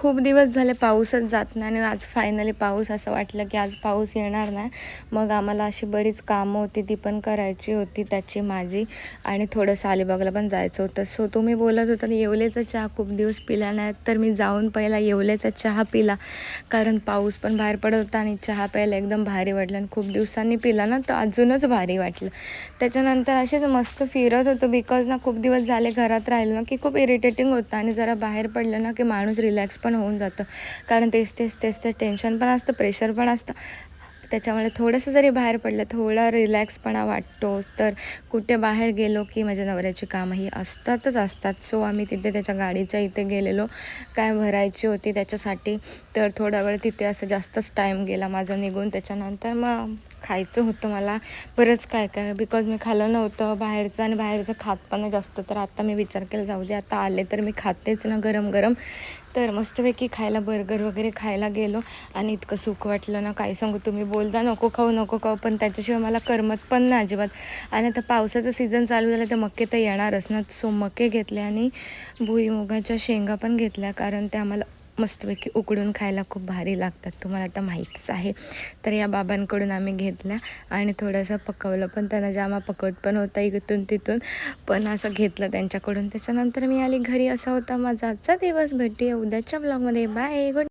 खूप दिवस झाले पाऊसच जात नाही आणि आज फायनली पाऊस असं वाटलं की आज पाऊस येणार नाही. मग आम्हाला अशी बरीच कामं होती ती पण करायची होती त्याची माझी. आणि थोडंसं अलिबागला पण जायचं होतं. सो तुम्ही बोलत होता येवलेचा चहा खूप दिवस पिला नाही तर मी जाऊन पहिला येवलेचा चहा पिला. कारण पाऊस पण बाहेर पडत होता आणि चहा प्यायला एकदम भारी वाटलं आणि खूप दिवसांनी पिला ना तर अजूनच भारी वाटलं. त्याच्यानंतर असेच मस्त फिरत होतो बिकॉज ना खूप दिवस झाले घरात राहिलो ना की खूप इरिटेटिंग होतं आणि जरा बाहेर पडलं ना की माणूस रिलॅक्स पण होऊन जातं. कारण तेच तेच तेच ते टेन्शन पण असतं प्रेशर पण असतं. त्याच्यामुळे थोडंसं जरी बाहेर पडलं थोडा रिलॅक्सपणा वाटतो तर कुठे बाहेर गेलो की माझ्या नवऱ्याची कामंही असतातच असतात. सो आम्ही तिथे त्याच्या गाडीच्या इथे गेलेलो. काय भरायची होती त्याच्यासाठी तर थोडा वेळ तिथे असं जास्तच टाईम गेला. माझा निघून त्याच्यानंतर मग खायचं होतं मला. बरंच काय काय बिकॉज मी खाल्लं नव्हतं बाहेरचं आणि बाहेरचं खात पण जास्त. तर आता मी विचार केला जाऊ दे आता आले तर मी खातेच ना गरम गरम. तर मस्तपैकी खायला बर्गर वगैरे खायला गेलो आणि इतकं सुख वाटलं ना. काय सांगू तुम्ही बोलता नको खाऊ नको खाऊ पण त्याच्याशिवाय मला करमत पण नाही अजिबात. आणि आता पावसाचं सीझन चालू झालं तर मक्के तर येणारच ना. सो मक्के घेतले आणि भुईमुगाच्या शेंगा पण घेतल्या कारण त्या आम्हाला मस्तपैकी उकडून खायला खूप भारी लागतात. तुम्हाला आता माहीतच आहे. तर या बाबांकडून आम्ही घेतल्या आणि थोडंसं पकवलं. पण त्यांना जामा पकवत पण होता इथून तिथून. पण असं घेतलं त्यांच्याकडून. त्याच्यानंतर मी आली घरी. असा होता माझा आजचा दिवस. भेटूया उद्याच्या ब्लॉगमध्ये बाय गुड